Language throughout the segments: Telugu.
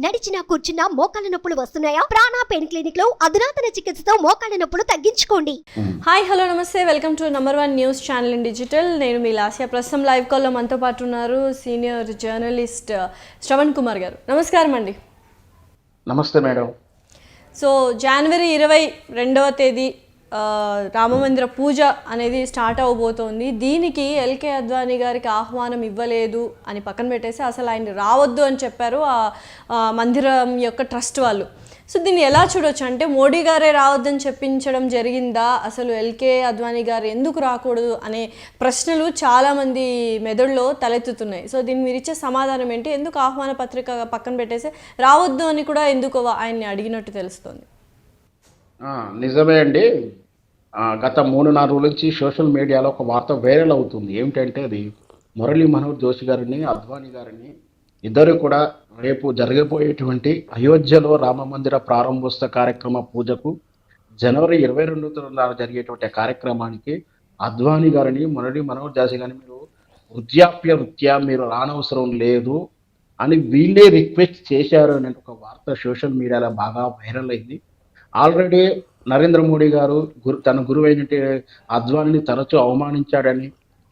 నడిచినా కూర్చున్నా మోకాళ్ళ నొప్పులు వస్తున్నాయా? ప్రాణా పెయిన్ క్లినిక్లో అధునాతన చికిత్సతో మోకాళ్ళ నొప్పులు తగ్గించుకోండి. హాయ్ హలో నమస్తే. Welcome to number one news channel in digital. నేను మీ లాస్యా. ప్రస్తుతం లైవ్ కాల్లో మనతో పాటు ఉన్నారు సీనియర్ జర్నలిస్ట్ శ్రవణ్ కుమార్ గారు. నమస్కారం అండి. నమస్తే మేడం. సో జనవరి ఇరవై రెండవ తేదీ రామమందిర పూజ అనేది స్టార్ట్ అవబోతోంది. దీనికి ఎల్కే అద్వానీ గారికి ఆహ్వానం ఇవ్వలేదు అని పక్కన పెట్టేసి అసలు ఆయన రావద్దు అని చెప్పారు ఆ మందిరం యొక్క ట్రస్ట్ వాళ్ళు. సో దీన్ని ఎలా చూడొచ్చు? అంటే మోడీ గారే రావద్దని చెప్పించడం జరిగిందా? అసలు ఎల్కే అద్వానీ గారు ఎందుకు రాకూడదు అనే ప్రశ్నలు చాలామంది మెదడులో తలెత్తుతున్నాయి. సో దీన్ని మీరు ఇచ్చే సమాధానం ఏంటి? ఎందుకు ఆహ్వాన పత్రిక పక్కన పెట్టేసి రావద్దు అని కూడా ఎందుకు ఆయన్ని అడిగినట్టు తెలుస్తుంది? నిజమే అండి. గత మూడు నాలుగు రోజుల నుంచి సోషల్ మీడియాలో ఒక వార్త వైరల్ అవుతుంది. ఏమిటంటే అది మురళీ మనోహర్ జోషి గారిని అద్వానీ గారిని ఇద్దరు కూడా రేపు జరగబోయేటువంటి అయోధ్యలో రామ మందిర ప్రారంభోత్సవ కార్యక్రమ పూజకు జనవరి ఇరవై రెండు జరిగేటువంటి కార్యక్రమానికి అద్వానీ గారిని మురళీ మనోహర్ జోషి గారిని మీరు వృద్ధాప్య వృత్యా మీరు రానవసరం లేదు అని వీళ్ళే రిక్వెస్ట్ చేశారు అనే ఒక వార్త సోషల్ మీడియాలో బాగా వైరల్ అయింది. ఆల్రెడీ నరేంద్ర మోడీ గారు గురు తన గురువైన అద్వానిని తరచూ అవమానించాడని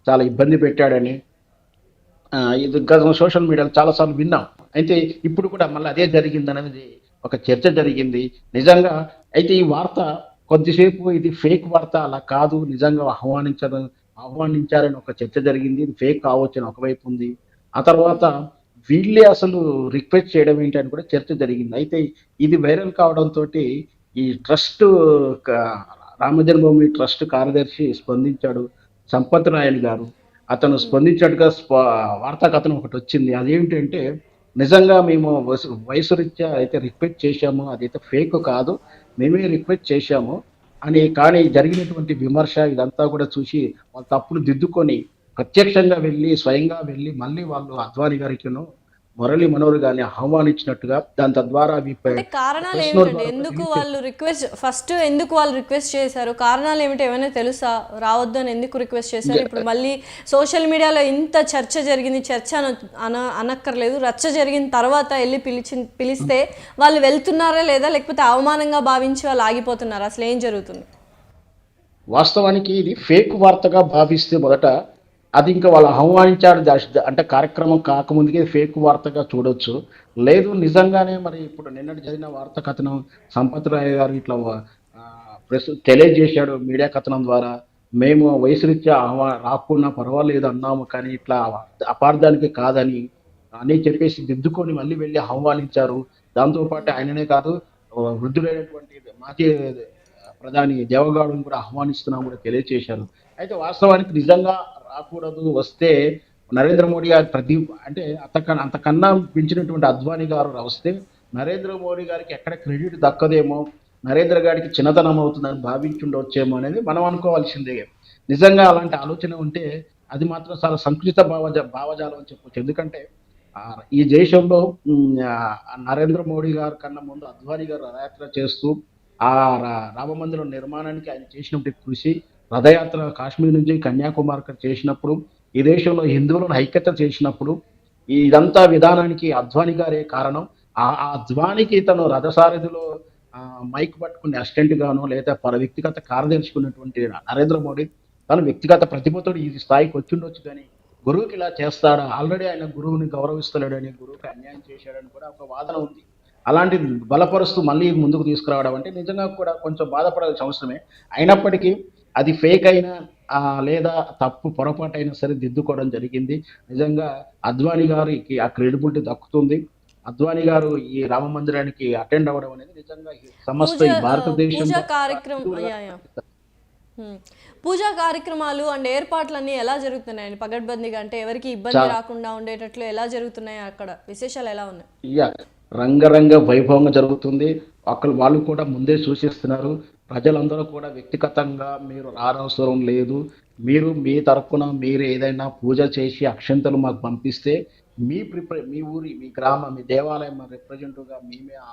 చాలా ఇబ్బంది పెట్టాడని ఇది గత సోషల్ మీడియాలో చాలాసార్లు విన్నాం. అయితే ఇప్పుడు కూడా మళ్ళీ అదే జరిగిందనేది ఒక చర్చ జరిగింది. నిజంగా అయితే ఈ వార్త కొద్దిసేపు ఇది ఫేక్ వార్త అలా కాదు నిజంగా ఆహ్వానించడం ఆహ్వానించారని ఒక చర్చ జరిగింది. ఇది ఫేక్ కావచ్చు అని ఒకవైపు ఉంది. ఆ తర్వాత వీళ్ళే అసలు రిక్వెస్ట్ చేయడం ఏంటి అని కూడా చర్చ జరిగింది. అయితే ఇది వైరల్ కావడంతో ఈ ట్రస్ట్ రామ జన్మభూమి ట్రస్ట్ కార్యదర్శి స్పందించాడు సంపత్ రాయల్ గారు. అతను స్పందించినట్టుగా స్ప వార్తా కథనం ఒకటి వచ్చింది. అదేమిటంటే నిజంగా మేము వయసు వయసు రీత్యా అయితే రిక్వెస్ట్ చేశాము అదైతే ఫేక్ కాదు మేమే రిక్వెస్ట్ చేశాము అని కానీ జరిగినటువంటి విమర్శ ఇదంతా కూడా చూసి వాళ్ళు తప్పులు దిద్దుకొని ప్రత్యక్షంగా వెళ్ళి స్వయంగా వెళ్ళి మళ్ళీ వాళ్ళు అద్వాని గారికిను మురళీ మనోహర్ గారిని ఆహ్వానించినట్టుగా దాని తద్వారా కారణాలు ఏమిటండి? ఎందుకు వాళ్ళు రిక్వెస్ట్ ఫస్ట్ ఎందుకు వాళ్ళు రిక్వెస్ట్ చేశారు? కారణాలు ఏమిటి? ఏమైనా తెలుసా? రావద్దు అని ఎందుకు రిక్వెస్ట్ చేశారు? ఇప్పుడు మళ్ళీ సోషల్ మీడియాలో ఇంత చర్చ జరిగింది చర్చ అన అన- అనక్కర్లేదు. రచ్చ జరిగిన తర్వాత వెళ్ళి పిలిచి పిలిస్తే వాళ్ళు వెళ్తున్నారా లేదా? లేకపోతే అవమానంగా భావించి వాళ్ళు ఆగిపోతున్నారా? అసలు ఏం జరుగుతుంది? వాస్తవానికి ఇది ఫేక్ వార్తగా భావిస్తే మొదట అది ఇంకా వాళ్ళు ఆహ్వానించారు. అంటే కార్యక్రమం కాకముందుకే ఫేక్ వార్తగా చూడొచ్చు. లేదు నిజంగానే మరి ఇప్పుడు నిన్నటి జరిగిన వార్త కథనం సంపత్ రాయ్ గారు ఇట్లా ప్రెస్ తెలియజేశాడు మీడియా కథనం ద్వారా. మేము వయసురీత్యా ఆహ్వా రాకుండా పర్వాలేదు అన్నాము కానీ ఇట్లా అపార్థానికి కాదని అని చెప్పేసి దిద్దుకొని మళ్ళీ వెళ్ళి ఆహ్వానించారు. దాంతోపాటు ఆయననే కాదు వృద్ధుడైనటువంటి మాజీ ప్రధాని దేవగాడును కూడా ఆహ్వానిస్తున్నాం కూడా తెలియచేశారు. అయితే వాస్తవానికి నిజంగా రాకూడదు వస్తే నరేంద్ర మోడీ గారి ప్రతి అంటే అంతకన్నా అంతకన్నా పెంచినటువంటి అద్వానీ గారు వస్తే నరేంద్ర మోడీ గారికి ఎక్కడ క్రెడిట్ దక్కదేమో నరేంద్ర గారికి చిన్నతనం అవుతుందని భావించుండవచ్చేమో అనేది మనం అనుకోవాల్సిందే. నిజంగా అలాంటి ఆలోచన ఉంటే అది మాత్రం చాలా సంకుచిత భావజ భావజాలం అని చెప్పొచ్చు. ఎందుకంటే ఈ దేశంలో నరేంద్ర మోడీ గారి కన్నా ముందు అద్వానీ గారు రథయాత్ర చేస్తూ ఆ రా- రామ మందిరం నిర్మాణానికి ఆయన చేసినటువంటి కృషి రథయాత్ర కాశ్మీర్ నుంచి కన్యాకుమారి చేసినప్పుడు ఈ దేశంలో హిందువులను ఐక్యత చేసినప్పుడు ఇదంతా విధానానికి అద్వాని గారే కారణం. ఆ అద్వానికి తను రథసారథిలో మైక్ పట్టుకునే అసిస్టెంట్ గాను లేదా పర వ్యక్తిగత కార్యదర్శకున్నటువంటి నరేంద్ర మోడీ తను వ్యక్తిగత ప్రతిభతో ఈ స్థాయికి వచ్చిండొచ్చు కానీ గురువుకి ఇలా చేస్తాడా ఆల్రెడీ ఆయన గురువుని గౌరవిస్తలేడని గురువుకి అన్యాయం చేశాడని కూడా ఒక వాదన ఉంది. అలాంటి బలపరుస్తూ మళ్ళీ ముందుకు తీసుకురావడం అంటే నిజంగా కూడా కొంచెం బాధపడాల్సిన అవసరమే. అయినప్పటికీ అది ఫేక్ అయినా లేదా తప్పు పొరపాటు అయినా సరే దిద్దుకోవడం జరిగింది. నిజంగా అద్వానీ గారికి ఆ క్రెడిబిలిటీ దక్కుతుంది. అద్వానీ గారు ఈ రామ మందిరానికి అటెండ్ అవ్వడం అనేది నిజంగా సమస్త భారతదేశం పూజా కార్యక్రమాలు అండ్ ఏర్పాట్లన్నీ ఎలా జరుగుతున్నాయండి? పగడ్బందీగా అంటే ఎవరికి ఇబ్బంది రాకుండా ఉండేటట్లు ఎలా జరుగుతున్నాయి అక్కడ? విశేషాలు ఎలా ఉన్నాయి? రంగరంగ వైభవంగా జరుగుతుంది. అక్కడ వాళ్ళు కూడా ముందే సూచిస్తున్నారు. ప్రజలందరూ కూడా వ్యక్తిగతంగా మీరు రానవసరం లేదు. మీరు మీ తరఫున మీరు ఏదైనా పూజ చేసి అక్షంతలు మాకు పంపిస్తే మీ ప్రిప మీ ఊరి మీ గ్రామ మీ దేవాలయం రిప్రజెంటివ్గా మేమే ఆ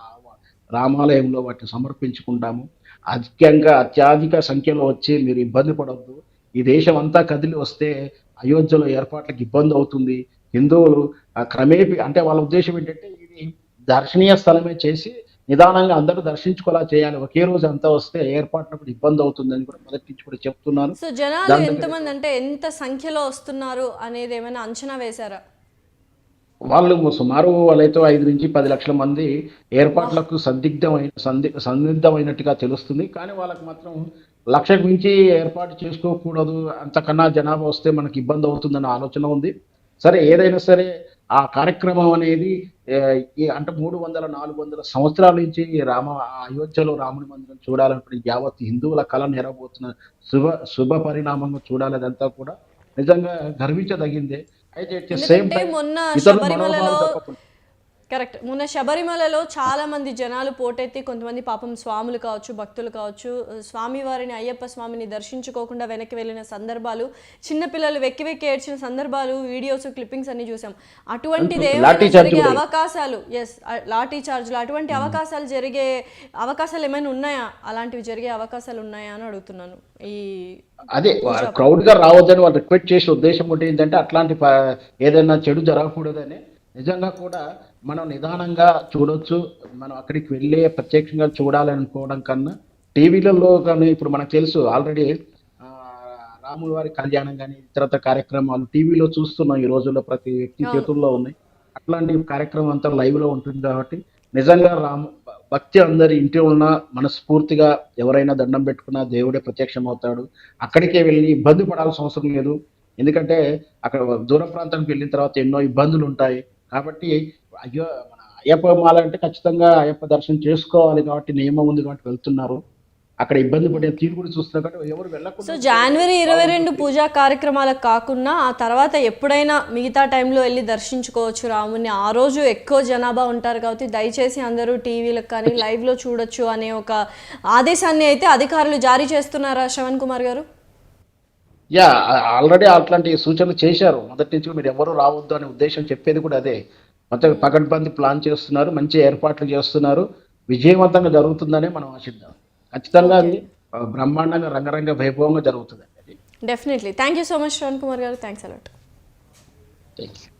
రామాలయంలో వాటిని సమర్పించుకుంటాము. అధికంగా అత్యధిక సంఖ్యలో వచ్చి మీరు ఇబ్బంది పడవద్దు ఈ దేశం అంతా కదిలి వస్తే అయోధ్యలో ఏర్పాట్లకు ఇబ్బంది అవుతుంది. హిందువులు క్రమేపీ అంటే వాళ్ళ ఉద్దేశం ఏంటంటే దర్శనీయ స్థలమే చేసి నిదానంగా అందరూ దర్శించుకోలా చేయాలి. ఒకే రోజు అంతా వస్తే ఏర్పాట్లకు ఇబ్బంది అవుతుందని కూడా మొదటి నుంచి కూడా చెప్తున్నాను. సో జనాలు ఎంతమంది అంటే ఎంత సంఖ్యలో వస్తున్నారు అనేది ఏమైనా అంచనా వేశారా? వాళ్ళు సుమారు వాళ్ళైతే ఐదు నుంచి పది లక్షల మంది ఏర్పాట్లకు సందిగ్ధమైన సంది సందిగ్ధమైనట్టుగా తెలుస్తుంది. కానీ వాళ్ళకి మాత్రం లక్షకు మించి ఏర్పాటు చేసుకోకూడదు. అంతకన్నా జనాభా వస్తే మనకి ఇబ్బంది అవుతుందన్న ఆలోచన ఉంది. సరే ఏదైనా సరే ఆ కార్యక్రమం అనేది అంటే మూడు వందల నాలుగు వందల సంవత్సరాల నుంచి రామ అయోధ్యలో రాముని మందిరం చూడాలనుకుని యావత్ హిందువుల కళ నెరబోతున్న శుభ శుభ పరిణామంగా చూడాలి అదంతా కూడా నిజంగా గర్వించదగిందే అయితే time మొన్న శబరిమలలో. కరెక్ట్. మొన్న శబరిమలలో చాలా మంది జనాలు పోటెత్తి కొంతమంది పాపం స్వాములు కావచ్చు భక్తులు కావచ్చు స్వామి వారిని అయ్యప్ప స్వామిని దర్శించుకోకుండా వెనక్కి వెళ్ళిన సందర్భాలు చిన్నపిల్లలు వెక్కి వెక్కి ఏడ్చిన సందర్భాలు వీడియోస్ క్లిప్పింగ్స్ అన్ని చూసాం. అటువంటిది జరిగే. అవకాశాలు ఎస్ లాఠీ చార్జ్లు అటువంటి అవకాశాలు జరిగే అవకాశాలు ఏమైనా ఉన్నాయా? అలాంటివి జరిగే అవకాశాలు ఉన్నాయా అని అడుగుతున్నాను. ఈ అదే క్రౌడ్గా రావద్దని వాళ్ళు రిక్వెస్ట్ చేసే ఉద్దేశం ఒకటి ఏంటంటే అట్లాంటి ఏదైనా చెడు జరగకూడదని. నిజంగా కూడా మనం నిదానంగా చూడొచ్చు. మనం అక్కడికి వెళ్ళే ప్రత్యక్షంగా చూడాలనుకోవడం కన్నా టీవీలలో కానీ ఇప్పుడు మనకు తెలుసు ఆల్రెడీ రాముల వారి కళ్యాణం కానీ ఇతరత కార్యక్రమాలు టీవీలో చూస్తున్నాం ఈ రోజుల్లో ప్రతి వ్యక్తి చేతుల్లో ఉన్నాయి. అట్లాంటి కార్యక్రమం అంతా లైవ్లో ఉంటుంది కాబట్టి నిజంగా రామ భక్తి అందరి ఇంటి ఉన్న మనస్ఫూర్తిగా ఎవరైనా దండం పెట్టుకున్నా దేవుడే ప్రత్యక్షం అవుతాడు. అక్కడికే వెళ్ళి ఇబ్బంది పడాల్సిన అవసరం లేదు. ఎందుకంటే అక్కడ దూర ప్రాంతానికి వెళ్ళిన తర్వాత ఎన్నో ఇబ్బందులు ఉంటాయి. కాబట్టి అయ్యో మన అయ్యప్ప మాల అంటే ఖచ్చితంగా అయ్యప్ప దర్శనం చేసుకోవాలి కాబట్టి నియమం ఉంది కాబట్టి వెళ్తున్నారు. అక్కడ ఇబ్బంది పడే తీరు కూడా చూస్తున్నారు కాబట్టి ఎవరు సో వెళ్ళకుండా జనవరి ఇరవై రెండు పూజా కార్యక్రమాలకు కాకుండా ఆ తర్వాత ఎప్పుడైనా మిగతా టైంలో వెళ్ళి దర్శించుకోవచ్చు రాముని ఆ రోజు ఎక్కువ జనాభా ఉంటారు కాబట్టి దయచేసి అందరూ టీవీలకు కానీ లైవ్లో చూడొచ్చు అనే ఒక ఆదేశాన్ని అయితే అధికారులు జారీ చేస్తున్నారా శ్రవణ్ కుమార్ గారు? యా ఆల్రెడీ అట్లాంటి సూచనలు చేశారు. మొదటి నుంచి మీరు ఎవరు రావద్దు అనే ఉద్దేశం చెప్పేది కూడా అదే. మొత్తం పకడ్బందీ ప్లాన్ చేస్తున్నారు మంచి ఏర్పాట్లు చేస్తున్నారు. విజయవంతంగా జరుగుతుందనే మనం ఆశిద్దాం. ఖచ్చితంగా అది బ్రహ్మాండంగా రంగరంగ వైభవంగా జరుగుతుంది. Definitely thank you so much Shravan Kumar గారు. Thanks a lot thank you